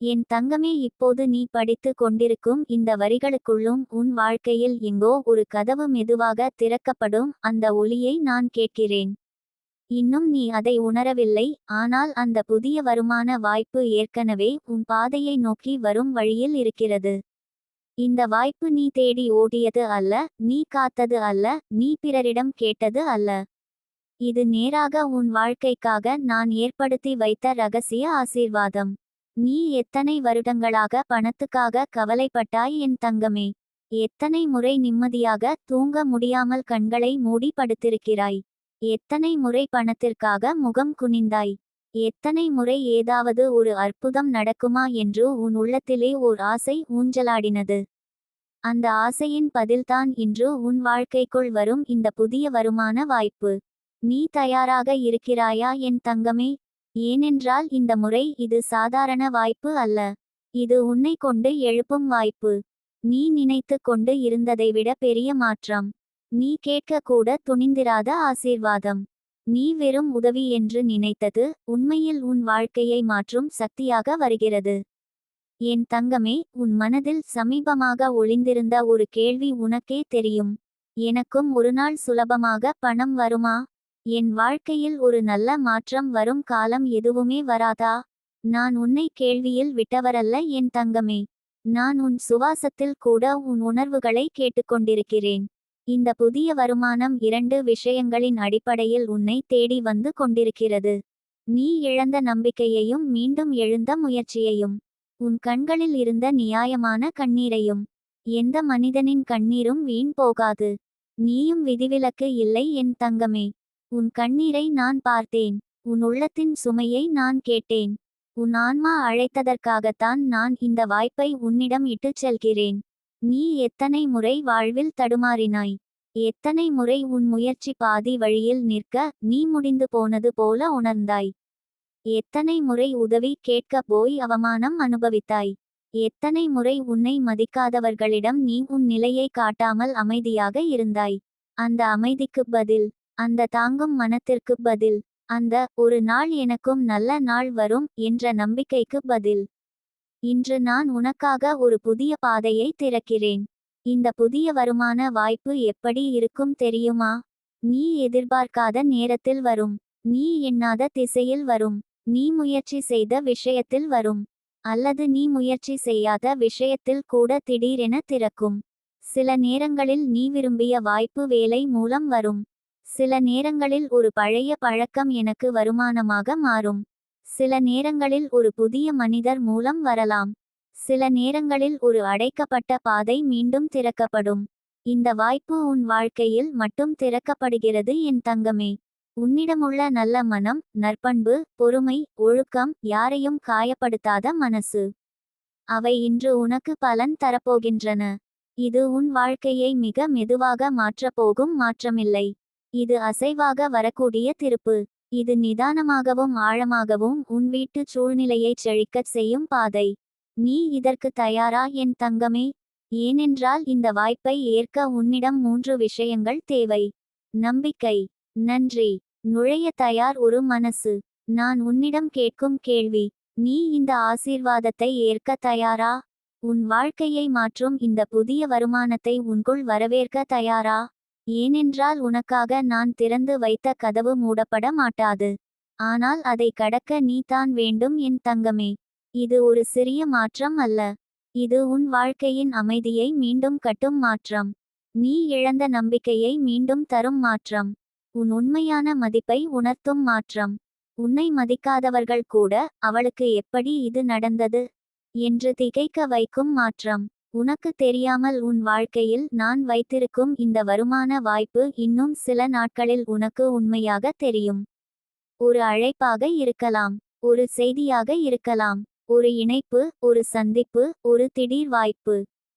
என் தங்கமே இப்போது நீ படித்து கொண்டிருக்கும் இந்த வரிகளுக்குள்ளும் உன் வாழ்க்கையில் எங்கோ ஒரு கதவு மெதுவாக திறக்கப்படும் அந்த ஒளியை நான் கேட்கிறேன். இன்னும் நீ அதை உணரவில்லை ஆனால் அந்த புதிய வருமான வாய்ப்பு ஏற்கனவே உன் பாதையை நோக்கி வரும் வழியில் இருக்கிறது. இந்த வாய்ப்பு நீ தேடி ஓடியது அல்ல நீ காத்தது அல்ல நீ பிறரிடம் கேட்டது அல்ல. இது நேராக உன் வாழ்க்கைக்காக நான் ஏற்படுத்தி வைத்த ரகசிய ஆசீர்வாதம். நீ எத்தனை வருடங்களாக பணத்துக்காக கவலைப்பட்டாய் என் தங்கமே? எத்தனை முறை நிம்மதியாக தூங்க முடியாமல் கண்களை மூடி படுத்திருக்கிறாய்? எத்தனை முறை பணத்திற்காக முகம் குனிந்தாய்? எத்தனை முறை ஏதாவது ஒரு அற்புதம் நடக்குமா என்று உன் உள்ளத்திலே ஓர் ஆசை ஊஞ்சலாடினது. அந்த ஆசையின் பதில்தான் இன்று உன் வாழ்க்கைக்குள் வரும் இந்த புதிய வருமான வாய்ப்பு. நீ தயாராக இருக்கிறாயா என் தங்கமே? ஏனென்றால் இந்த முறை இது சாதாரண வாய்ப்பு அல்ல. இது உன்னை கொண்டு எழுப்பும் வாய்ப்பு. நீ நினைத்து கொண்டு இருந்ததை விட பெரிய மாற்றம். நீ கேட்க கூட துணிந்திராத ஆசீர்வாதம். நீ வெறும் உதவி என்று நினைத்தது உண்மையில் உன் வாழ்க்கையை மாற்றும் சக்தியாக வருகிறது. என் தங்கமே உன் மனதில் சமீபமாக ஒளிந்திருந்த ஒரு கேள்வி உனக்கே தெரியும். எனக்கும் ஒருநாள் சுலபமாக பணம் வருமா? என் வாழ்க்கையில் ஒரு நல்ல மாற்றம் வரும் காலம் எதுவுமே வராதா? நான் உன்னை கேள்வியில் விட்டவரல்ல என் தங்கமே. நான் உன் சுவாசத்தில் கூட உன் உணர்வுகளை கேட்டுக்கொண்டிருக்கிறேன். இந்த புதிய வருமானம் இரண்டு விஷயங்களின் அடிப்படையில் உன்னை தேடி வந்து கொண்டிருக்கிறது. நீ இழந்த நம்பிக்கையையும் மீண்டும் எழுந்த முயற்சியையும் உன் கண்களில் இருந்த நியாயமான கண்ணீரையும் எந்த மனிதனின் கண்ணீரும் வீண் போகாது. நீயும் விதிவிலக்கு இல்லை என் தங்கமே. உன் கண்ணீரை நான் பார்த்தேன். உன் உள்ளத்தின் சுமையை நான் கேட்டேன். உன் ஆன்மா அழைத்ததற்காகத்தான் நான் இந்த வாய்ப்பை உன்னிடம் இட்டுச் செல்கிறேன். நீ எத்தனை முறை வாழ்வில் தடுமாறினாய்? எத்தனை முறை உன் முயற்சி பாதி வழியில் நிற்க நீ முடிந்து போனது போல உணர்ந்தாய்? எத்தனை முறை உதவி கேட்க போய் அவமானம் அனுபவித்தாய்? எத்தனை முறை உன்னை மதிக்காதவர்களிடம் நீ உன் நிலையை காட்டாமல் அமைதியாக இருந்தாய்? அந்த அமைதிக்குப் பதில் அந்த தாங்கும் மனத்திற்கு பதில் அந்த ஒரு நாள் எனக்கும் நல்ல நாள் வரும் என்ற நம்பிக்கைக்கு பதில். இன்று நான் உனக்காக ஒரு புதிய பாதையை திறக்கிறேன். இந்த புதிய வருமான வாய்ப்பு எப்படி இருக்கும் தெரியுமா? நீ எதிர்பார்க்காத நேரத்தில் வரும். நீ எண்ணாத திசையில் வரும். நீ முயற்சி செய்த விஷயத்தில் வரும். அல்லது நீ முயற்சி செய்யாத விஷயத்தில் கூட திடீரென திறக்கும். சில நேரங்களில் நீ விரும்பிய வாய்ப்பு வேலை மூலம் வரும். சில நேரங்களில் ஒரு பழைய பழக்கம் எனக்கு வருமானமாக மாறும். சில நேரங்களில் ஒரு புதிய மனிதர் மூலம் வரலாம். சில நேரங்களில் ஒரு அடைக்கப்பட்ட பாதை மீண்டும் திறக்கப்படும். இந்த வாய்ப்பு உன் வாழ்க்கையில் மட்டும் திறக்கப்படுகிறது என் தங்கமே. உன்னிடமுள்ள நல்ல மனம் நற்பண்பு பொறுமை ஒழுக்கம் யாரையும் காயப்படுத்தாத மனசு. அவை இன்று உனக்கு பலன் தரப்போகின்றன. இது உன் வாழ்க்கையை மிக மெதுவாக மாற்றப் போகும் மாற்றமில்லை. இது அசைவாக வரக்கூடிய திருப்பு. இது நிதானமாகவும் ஆழமாகவும் உன் வீட்டு சூழ்நிலையைச் செழிக்கச் செய்யும் பாதை. நீ இதற்கு தயாரா என் தங்கமே? ஏனென்றால் இந்த வாய்ப்பை ஏற்க உன்னிடம் மூன்று விஷயங்கள் தேவை. நம்பிக்கை. நன்றி. நுழைய தயார் ஒரு மனசு. நான் உன்னிடம் கேட்கும் கேள்வி. நீ இந்த ஆசீர்வாதத்தை ஏற்க தயாரா? உன் வாழ்க்கையை மாற்றும் இந்த புதிய வருமானத்தை உன்குள் வரவேற்க தயாரா? ஏனென்றால் உனக்காக நான் திறந்து வைத்த கதவு மூடப்பட மாட்டாது. ஆனால் அதை கடக்க நீ தான் வேண்டும் என் தங்கமே. இது ஒரு சிறிய மாற்றம் அல்ல. இது உன் வாழ்க்கையின் அமைதியை மீண்டும் கட்டும் மாற்றம். நீ இழந்த நம்பிக்கையை மீண்டும் தரும் மாற்றம். உன் உண்மையான மதிப்பை உணர்த்தும் மாற்றம். உன்னை மதிக்காதவர்கள் கூட அவளுக்கு எப்படி இது நடந்தது? என்று திகைக்க வைக்கும் மாற்றம். உனக்கு தெரியாமல் உன் வாழ்க்கையில் நான் வைத்திருக்கும் இந்த வருமான வாய்ப்பு இன்னும் சில நாட்களில் உனக்கு உண்மையாக தெரியும். ஒரு அழைப்பாக இருக்கலாம் ஒரு செய்தியாக இருக்கலாம் ஒரு இணைப்பு ஒரு சந்திப்பு ஒரு திடீர் வாய்ப்பு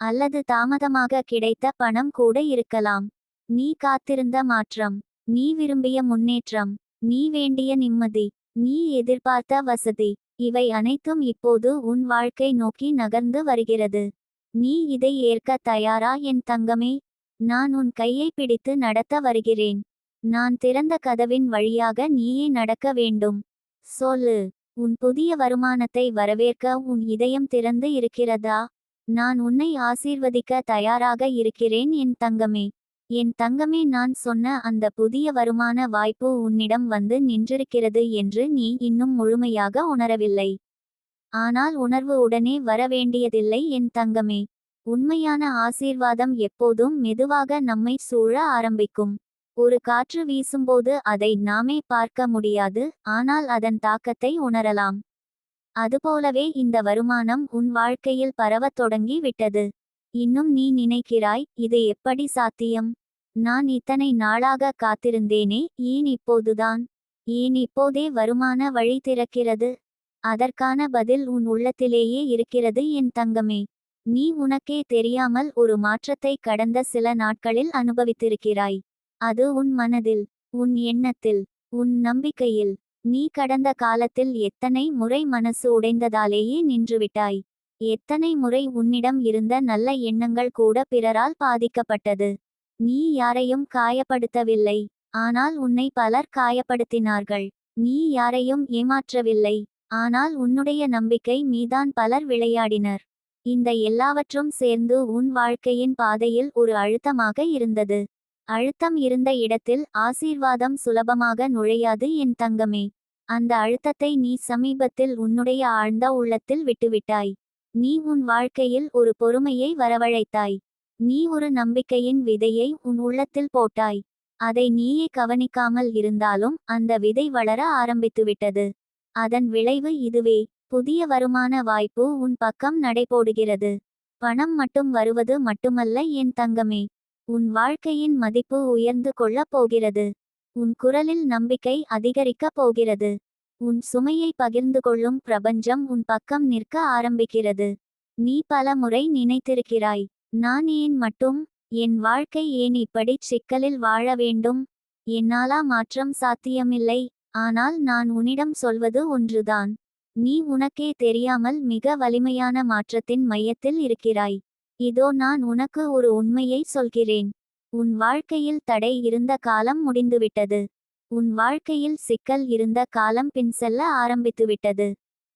அல்லது தாமதமாக கிடைத்த பணம் கூட இருக்கலாம். நீ காத்திருந்த மாற்றம் நீ விரும்பிய முன்னேற்றம் நீ வேண்டிய நிம்மதி நீ எதிர்பார்த்த வசதி இவை அனைத்தும் இப்போது உன் வாழ்க்கை நோக்கி நகர்ந்து வருகிறது. நீ இதை ஏற்க தயாரா என் தங்கமே? நான் உன் கையை பிடித்து நடத்த வருகிறேன். நான் திறந்த கதவின் வழியாக நீயே நடக்க வேண்டும். சொல்லு உன் புதிய வருமானத்தை வரவேற்க உன் இதயம் திறந்து இருக்கிறதா? நான் உன்னை ஆசீர்வதிக்க தயாராக இருக்கிறேன் என் தங்கமே. என் தங்கமே நான் சொன்ன அந்த புதிய வருமான வாய்ப்பு உன்னிடம் வந்து நின்றிருக்கிறது என்று நீ இன்னும் முழுமையாக உணரவில்லை. ஆனால் உணர்வு உடனே வரவேண்டியதில்லை என் தங்கமே உண்மையான ஆசீர்வாதம் எப்போதும் மெதுவாக நம்மை சூழ ஆரம்பிக்கும். ஒரு காற்று வீசும்போது அதை நாமே பார்க்க முடியாது ஆனால் அதன் தாக்கத்தை உணரலாம். அதுபோலவே இந்த வருமானம் உன் வாழ்க்கையில் பரவத் தொடங்கி விட்டது. இன்னும் நீ நினைக்கிறாய் இது எப்படி சாத்தியம்? நான் இத்தனை நாளாக காத்திருந்தேனே ஏன் இப்போதுதான்? ஏன் இப்போதே வருமான வழி திறக்கிறது? அதற்கான பதில் உன் உள்ளத்திலேயே இருக்கிறது என் தங்கமே. நீ உனக்கே தெரியாமல் ஒரு மாற்றத்தை கடந்த சில நாட்களில் அனுபவித்திருக்கிறாய். அது உன் மனதில் உன் எண்ணத்தில் உன் நம்பிக்கையில். நீ கடந்த காலத்தில் எத்தனை முறை மனசு உடைந்ததாலேயே நின்றுவிட்டாய். எத்தனை முறை உன்னிடம் இருந்த நல்ல எண்ணங்கள் கூட பிறரால் பாதிக்கப்பட்டது. நீ யாரையும் காயப்படுத்தவில்லை. ஆனால் உன்னை பலர் காயப்படுத்தினார்கள். நீ யாரையும் ஏமாற்றவில்லை. ஆனால் உன்னுடைய நம்பிக்கை மீதான் பலர் விளையாடினர். இந்த எல்லாவற்றும் சேர்ந்து உன் வாழ்க்கையின் பாதையில் ஒரு அழுத்தமாக இருந்தது. அழுத்தம் இருந்த இடத்தில் ஆசீர்வாதம் சுலபமாக நுழையாது என் தங்கமே. அந்த அழுத்தத்தை நீ சமீபத்தில் உன்னுடைய ஆழ்ந்த உள்ளத்தில் விட்டுவிட்டாய். நீ உன் வாழ்க்கையில் ஒரு பொறுமையை வரவழைத்தாய். நீ ஒரு நம்பிக்கையின் விதையை உன் உள்ளத்தில் போட்டாய். அதை நீயே கவனிக்காமல் இருந்தாலும் அந்த விதை வளர ஆரம்பித்துவிட்டது. அதன் விளைவு இதுவே. புதிய வருமான வாய்ப்பு உன் பக்கம் நடைபோடுகிறது. பணம் மட்டும் வருவது மட்டுமல்ல என் தங்கமே. உன் வாழ்க்கையின் மதிப்பு உயர்ந்து கொள்ளப் போகிறது. உன் குரலில் நம்பிக்கை அதிகரிக்கப் போகிறது. உன் சுமையை பகிர்ந்து கொள்ளும் பிரபஞ்சம் உன் பக்கம் நிற்க ஆரம்பிக்கிறது. நீ பல முறை நினைத்திருக்கிறாய் நான் ஏன் மட்டும்? என் வாழ்க்கை ஏன் இப்படி சிக்கலில் வாழ வேண்டும்? என்னாலா மாற்றம் சாத்தியமில்லை? ஆனால் நான் உன்னிடம் சொல்வது ஒன்றுதான். நீ உனக்கே தெரியாமல் மிக வலிமையான மாற்றத்தின் மையத்தில் இருக்கிறாய். இதோ நான் உனக்கு ஒரு உண்மையை சொல்கிறேன். உன் வாழ்க்கையில் தடை இருந்த காலம் முடிந்துவிட்டது. உன் வாழ்க்கையில் சிக்கல் இருந்த காலம் பின் செல்ல ஆரம்பித்துவிட்டது.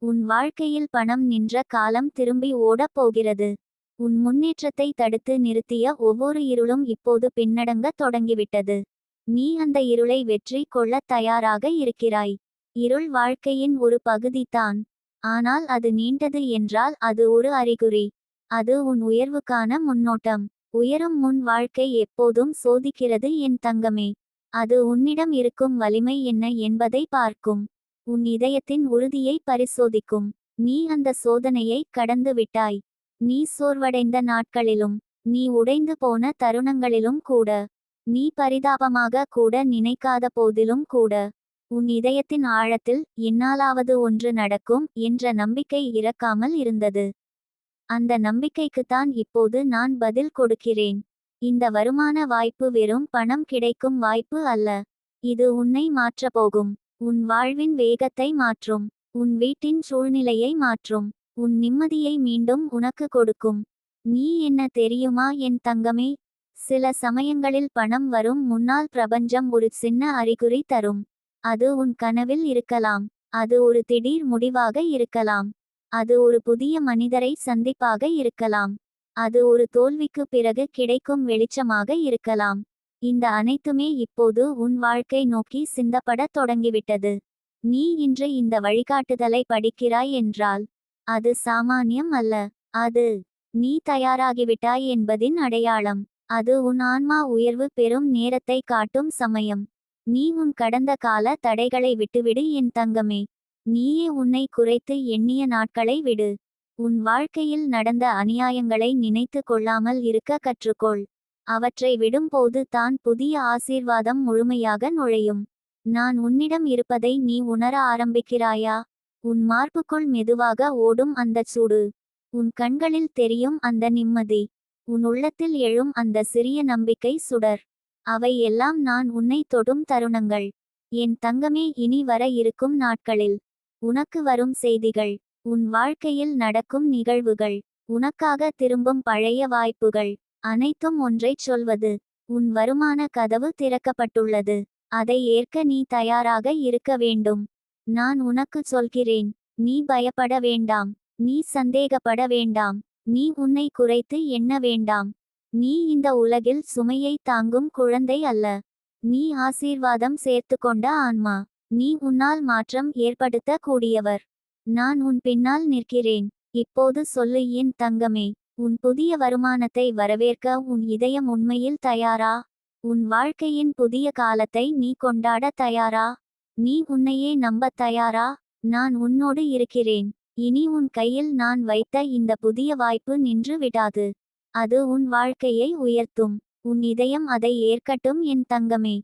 உன் வாழ்க்கையில் பணம் நின்ற காலம் திரும்பி ஓடப் போகிறது. உன் முன்னேற்றத்தை தடுத்து நிறுத்திய ஒவ்வொரு இருளும் இப்போது பின்னடங்க தொடங்கிவிட்டது. நீ அந்த இருளை வெற்றி கொள்ளத் தயாராக இருக்கிறாய். இருள் வாழ்க்கையின் ஒரு பகுதிதான். ஆனால் அது நீண்டது என்றால் அது ஒரு அறிகுறி. அது உன் உயர்வுக்கான முன்னோட்டம். உயரும் முன் வாழ்க்கை எப்போதும் சோதிக்கிறது என் தங்கமே. அது உன்னிடம் இருக்கும் வலிமை என்ன என்பதை பார்க்கும். உன் இதயத்தின் உறுதியை பரிசோதிக்கும். நீ அந்த சோதனையை கடந்து விட்டாய். நீ சோர்வடைந்த நாட்களிலும் நீ உடைந்து போன தருணங்களிலும் கூட. நீ பரிதாபமாக கூட நினைக்காத போதிலும் கூட உன் இதயத்தின் ஆழத்தில் என்னாலாவது ஒன்று நடக்கும் என்ற நம்பிக்கை இறக்காமல் இருந்தது. அந்த நம்பிக்கைக்குத்தான் இப்போது நான் பதில் கொடுக்கிறேன். இந்த வருமான வாய்ப்பு வெறும் பணம் கிடைக்கும் வாய்ப்பு அல்ல. இது உன்னை மாற்றப்போகும். உன் வாழ்வின் வேகத்தை மாற்றும். உன் வீட்டின் சூழ்நிலையை மாற்றும். உன் நிம்மதியை மீண்டும் உனக்கு கொடுக்கும். நீ என்ன தெரியுமா என் தங்கமே? சில சமயங்களில் பணம் வரும் முன்னால் பிரபஞ்சம் ஒரு சின்ன அறிகுறி தரும். அது உன் கனவில் இருக்கலாம். அது ஒரு திடீர் முடிவாக இருக்கலாம். அது ஒரு புதிய மனிதரை சந்திப்பாக இருக்கலாம். அது ஒரு தோல்விக்கு பிறகு கிடைக்கும் வெளிச்சமாக இருக்கலாம். இந்த அனைத்துமே இப்போது உன் வாழ்க்கை நோக்கி சிந்தப்படத் தொடங்கிவிட்டது. நீ இன்று இந்த வழிகாட்டுதலை படிக்கிறாய் என்றால் அது சாமானியம் அல்ல. அது நீ தயாராகிவிட்டாய் என்பதின் அடையாளம். அது உன் ஆன்மா உயர்வு பெறும் நேரத்தை காட்டும் சமயம். நீ உன் கடந்த கால தடைகளை விட்டுவிடு என் தங்கமே. நீயே உன்னை குறைத்து எண்ணிய நாட்களை விடு. உன் வாழ்க்கையில் நடந்த அநியாயங்களை நினைத்து கொள்ளாமல் இருக்க கற்றுக்கொள். அவற்றை விடும்போது தான் புதிய ஆசீர்வாதம் முழுமையாக நுழையும். நான் உன்னிடம் இருப்பதை நீ உணர ஆரம்பிக்கிறாயா? உன் மார்புக்குள் மெதுவாக ஓடும் அந்தச் சூடு. உன் கண்களில் தெரியும் அந்த நிம்மதி. உன் உள்ளத்தில் எழும் அந்த சிறிய நம்பிக்கை சுடர். அவை எல்லாம் நான் உன்னை தொடும் தருணங்கள். என் தங்கமே இனி வர இருக்கும் நாட்களில். உனக்கு வரும் செய்திகள். உன் வாழ்க்கையில் நடக்கும் நிகழ்வுகள். உனக்காக திரும்பும் பழைய வாய்ப்புகள். அனைத்தும் ஒன்றைச் சொல்வது. உன் வருமான கதவு திறக்கப்பட்டுள்ளது. அதை ஏற்க நீ தயாராக இருக்க வேண்டும். நான் உனக்குச் சொல்கிறேன். நீ பயப்பட வேண்டாம். நீ சந்தேகப்பட வேண்டாம். நீ உன்னை குறைத்து எண்ண வேண்டாம். நீ இந்த உலகில் சுமையை தாங்கும் குழந்தை அல்ல. நீ ஆசீர்வாதம் சேர்த்துக்கொண்ட ஆன்மா. நீ உன்னால் மாற்றம் ஏற்படுத்த கூடியவர் நான் உன் பின்னால் நிற்கிறேன். இப்போது சொல்லு என் தங்கமே. உன் புதிய வருமானத்தை வரவேற்க உன் இதயம் உண்மையில் தயாரா? உன் வாழ்க்கையின் புதிய காலத்தை நீ கொண்டாட தயாரா? நீ உன்னையே நம்பத் தயாரா? நான் உன்னோடு இருக்கிறேன். இனி உன் கையில் நான் வைத்த இந்த புதிய வாய்ப்பு நின்று விடாது. அது உன் வாழ்க்கையை உயர்த்தும். உன் இதயம் அதை ஏற்கட்டும் என் தங்கமே.